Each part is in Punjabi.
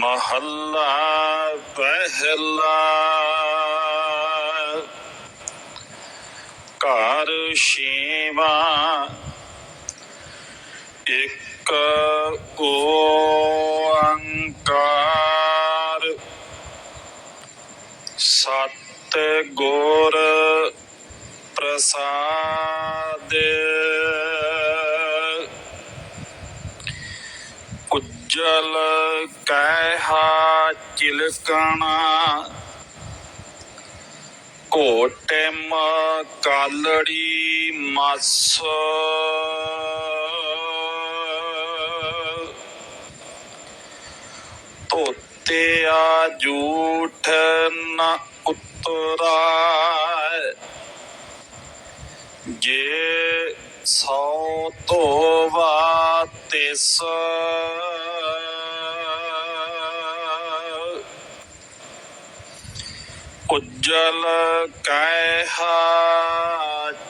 ਮਹੱਲਾ ਪਹਿਲਾ। ਘਰ ਸ਼ੇਵਾ ਇੱਕ ਓੰਕਾਰ ਸਤ ਗੁਰ ਪ੍ਰਸਾਦ। ਉਜਲ ਕਹਿਹਾ ਚਿਲਕਣਾ। ਕੋਟਮ ਕਾਲੜੀ ਮਸ। ਆ ਜੂਠ ਨ ਉਤਰਾ ਜੇ ਸੌ ਤੋਵਾ ਤਿਸ। ਉਜਲ ਕਹਿਹਾ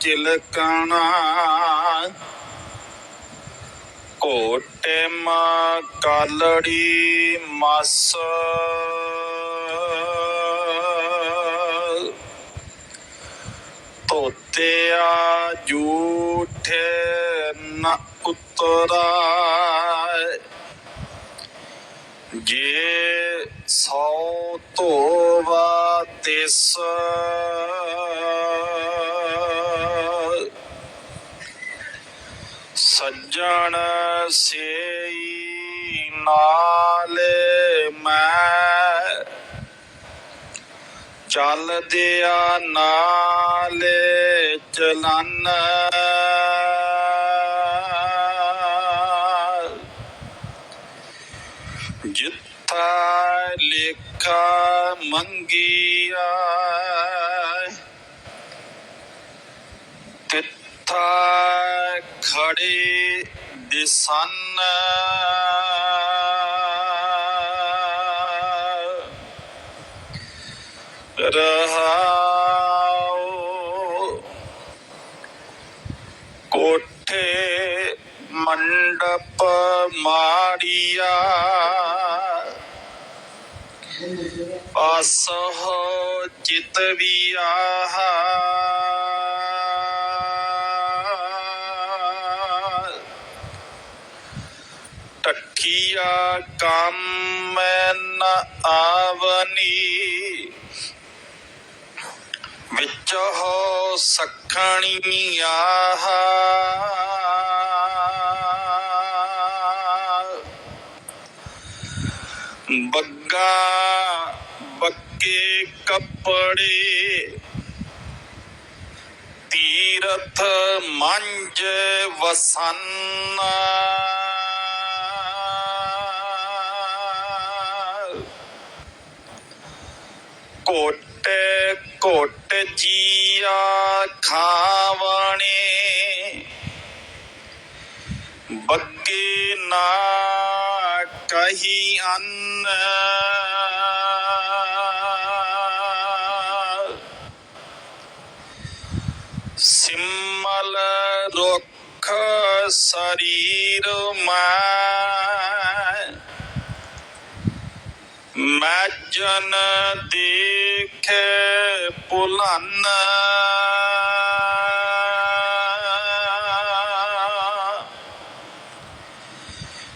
ਚਿਲਕਣਾ ਕੋਟਿਮ ਕਾਲੜੀ ਮਸ। ਤੋਤਿਆ ਝੂਠ ਨ ਉਤਰਾ। ਜੇ ਸੌ ਤੋਵਾ ਤਿਸ ਸੱਜਣ ਸੇਈ ਨਾਲ ਮੈਂ ਚੱਲਦਿਆ ਨਾਲ ਚਲਨ। ਜਿੱਥਾ ਲੇਖਾ ਮੰਗੀ ਮੰਗੀਆ ਤਿੱਥਾ ਖੜੇ ਦਿਸਨ ਰਹਾਉ ਕੋਠੇ ਮੰਡਪ ਮਾੜੀਆ ਅਸਹ ਚਿਤ ਵਿਆਹ ਟੱਠੀਆ ਕੰਮ ਨ ਆਵਨੀ। ਵਿੱਚ ਹੋ ਸਖਣੀ ਆਹ। ਬੱਗਾ ਬੱਕੇ ਕੱਪੜੇ। ਤੀਰਥ ਮੰਜ ਵਸਨ। ਕੋਟੇ ਕੋਟ ਜੀਆ ਖਾਵਣੇ। ਬੱਗੇ ਨਾ ਕਹੀ ਅੰਨ। ਸਿਮਲ ਰੁੱਖ ਸਰੀਰ ਮੈਂ ਮੈਂ ਜਨ ਦੇਖੇ ਪੁਲਨ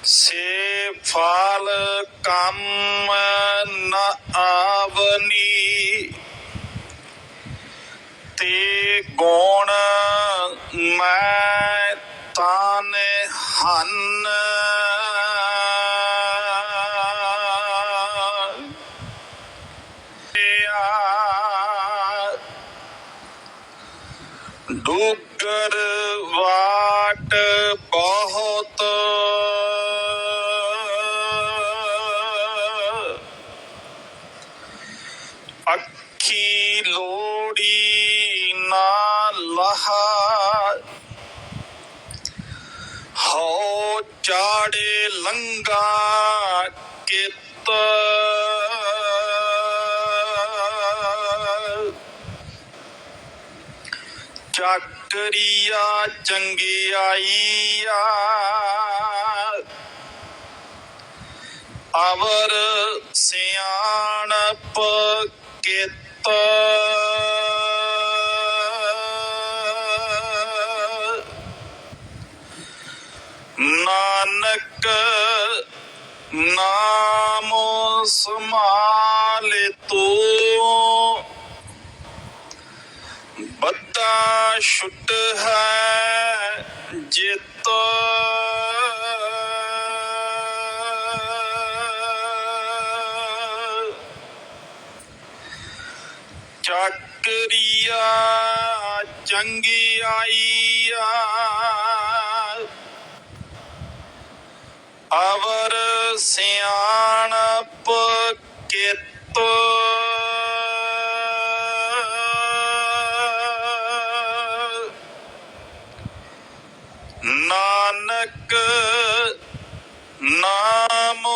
ਸੇ ਫਾਲ ਕੰਮ ਨ ਆਵਨੀ। ਤੇ ਗੁਣ ਮੈਂ ਤਾਨ ਹਨ। ਡੁੱਗਰ ਵਾਟ ਹੋ ਲੰਗਾ ਕਿਤ। ਚੱਕਰੀਆ ਚੰਗਿਆਈਆ। ਅਵਰ ਸਿਆਣਪ ਕਿਤ। ਨਾਨਕ ਨਾਮ ਸਮਾਲੇ ਤੂੰ। ਬੱਦਾ ਛੁੱਟ ਹੈ ਜਿਤ। ਚੱਕਰੀਆ ਚੰਗਿਆਈਆ ਅਵਰ ਸਿਆਣਪ ਕਿਤ। ਨਾਨਕ ਨਾਮ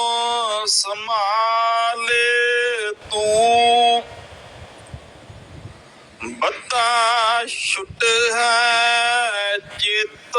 ਸਮਾਲੇ ਤੂੰ। ਬੱਤਾ ਛੁੱਟ ਹੈ ਚਿਤ।